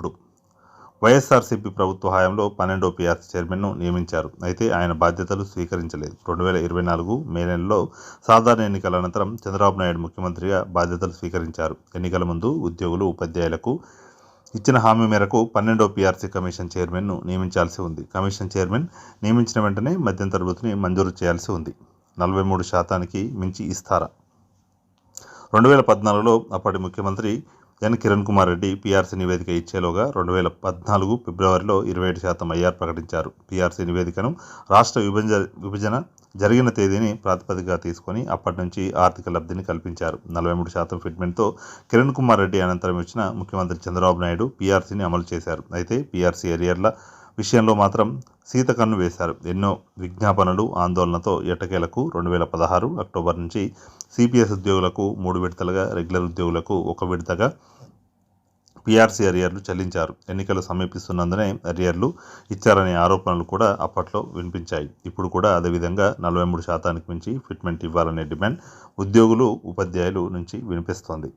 ఎప్పుడు వైఎస్ఆర్సీపీ ప్రభుత్వ హయాంలో పన్నెండో పిఆర్సీ చైర్మన్ను నియమించారు. అయితే ఆయన బాధ్యతలు స్వీకరించలేదు. రెండు వేల ఇరవై నాలుగు మే నెలలో సాధారణ ఎన్నికల అనంతరం చంద్రబాబు నాయుడు ముఖ్యమంత్రిగా బాధ్యతలు స్వీకరించారు. ఎన్నికల ముందు ఉద్యోగులు ఉపాధ్యాయులకు ఇచ్చిన హామీ మేరకు పన్నెండో పిఆర్సీ కమిషన్ చైర్మన్ను నియమించాల్సి ఉంది. కమిషన్ చైర్మన్ నియమించిన వెంటనే మధ్యంతర తరగతిని మంజూరు చేయాల్సి ఉంది. నలభై మూడు శాతానికి మించి ఇస్తారా? రెండు వేల పద్నాలుగులో అప్పటి ముఖ్యమంత్రి ఎన్ కిరణ్ కుమార్ రెడ్డి పీఆర్సీ నివేదిక ఇచ్చేలోగా రెండు వేల పద్నాలుగు ఫిబ్రవరిలో ఇరవై ఏడు శాతం ఐఆర్ ప్రకటించారు. పీఆర్సీ నివేదికను రాష్ట్ర విభజన విభజన జరిగిన తేదీని ప్రాతిపదికగా తీసుకొని అప్పటి నుంచి ఆర్థిక లబ్ధిని కల్పించారు. నలభై మూడు శాతం ఫిట్మెంట్తో కిరణ్ కుమార్ రెడ్డి అనంతరం ఇచ్చిన ముఖ్యమంత్రి చంద్రబాబు నాయుడు పీఆర్సీని అమలు చేశారు. అయితే పీఆర్సీ ఎరియర్ల విషయంలో మాత్రం సీత కన్ను వేశారు. ఎన్నో విజ్ఞాపనలు ఆందోళనతో ఎట్టకేలకు రెండు వేల పదహారు అక్టోబర్ నుంచి సిపిఎస్ ఉద్యోగులకు మూడు విడతలుగా రెగ్యులర్ ఉద్యోగులకు ఒక విడతగా పీఆర్సీ అరియర్లు చెల్లించారు. ఎన్నికలు సమీపిస్తున్నందునే అరియర్లు ఇచ్చారనే ఆరోపణలు కూడా అప్పట్లో వినిపించాయి. ఇప్పుడు కూడా అదేవిధంగా నలభై మూడు శాతానికి మించి ఫిట్మెంట్ ఇవ్వాలనే డిమాండ్ ఉద్యోగులు ఉపాధ్యాయులు నుంచి వినిపిస్తోంది.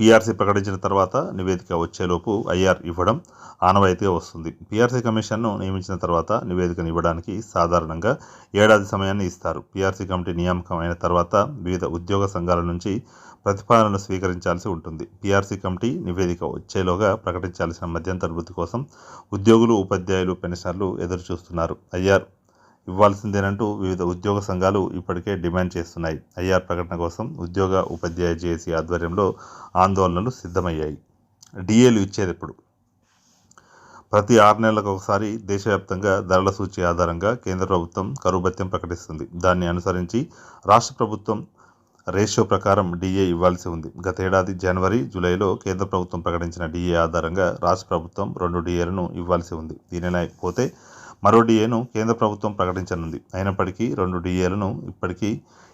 పీఆర్సీ ప్రకటించిన తర్వాత నివేదిక వచ్చేలోపు ఐఆర్ ఇవ్వడం ఆనవాయితీగా వస్తుంది. పీఆర్సీ కమిషన్ను నియమించిన తర్వాత నివేదికను ఇవ్వడానికి సాధారణంగా ఏడాది సమయాన్ని ఇస్తారు. పీఆర్సీ కమిటీ నియామకం అయిన తర్వాత వివిధ ఉద్యోగ సంఘాల నుంచి ప్రతిపాదనలు స్వీకరించాల్సి ఉంటుంది. పీఆర్సీ కమిటీ నివేదిక వచ్చేలోగా ప్రకటించాల్సిన మధ్యంతర వృత్తి కోసం ఉద్యోగులు ఉపాధ్యాయులు పెన్షనర్లు ఎదురు చూస్తున్నారు ఐఆర్ ఇవ్వాల్సిందేనంటూ వివిధ ఉద్యోగ సంఘాలు ఇప్పటికే డిమాండ్ చేస్తున్నాయి. ఐఆర్ ప్రకటన కోసం ఉద్యోగ ఉపాధ్యాయ జేఏసీ ఆధ్వర్యంలో ఆందోళనలు సిద్ధమయ్యాయి. డిఏలు ఇచ్చేది ఎప్పుడు? ప్రతి ఆరు నెలలకు ఒకసారి దేశవ్యాప్తంగా ధరల సూచి ఆధారంగా కేంద్ర ప్రభుత్వం కరువు భత్యం ప్రకటిస్తుంది. దాన్ని అనుసరించి రాష్ట్ర ప్రభుత్వం రేషియో ప్రకారం డిఏ ఇవ్వాల్సి ఉంది. గతేడాది జనవరి జూలైలో కేంద్ర ప్రభుత్వం ప్రకటించిన డిఏ ఆధారంగా రాష్ట్ర ప్రభుత్వం రెండు డిఏలను ఇవ్వాల్సి ఉంది. దీనిని పోతే మరో డిఏను కేంద్ర ప్రభుత్వం ప్రకటించనుంది. అయినప్పటికీ రెండు డిఏలను ఇప్పటికీ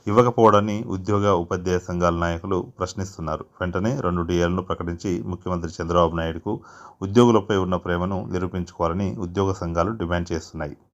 ఇవ్వకపోవడాన్ని ఉద్యోగ ఉపాధ్యాయ సంఘాల నాయకులు ప్రశ్నిస్తున్నారు. వెంటనే రెండు డిఏలను ప్రకటించి ముఖ్యమంత్రి చంద్రబాబు నాయుడుకు ఉద్యోగులపై ఉన్న ప్రేమను నిరూపించుకోవాలని ఉద్యోగ సంఘాలు డిమాండ్ చేస్తున్నాయి.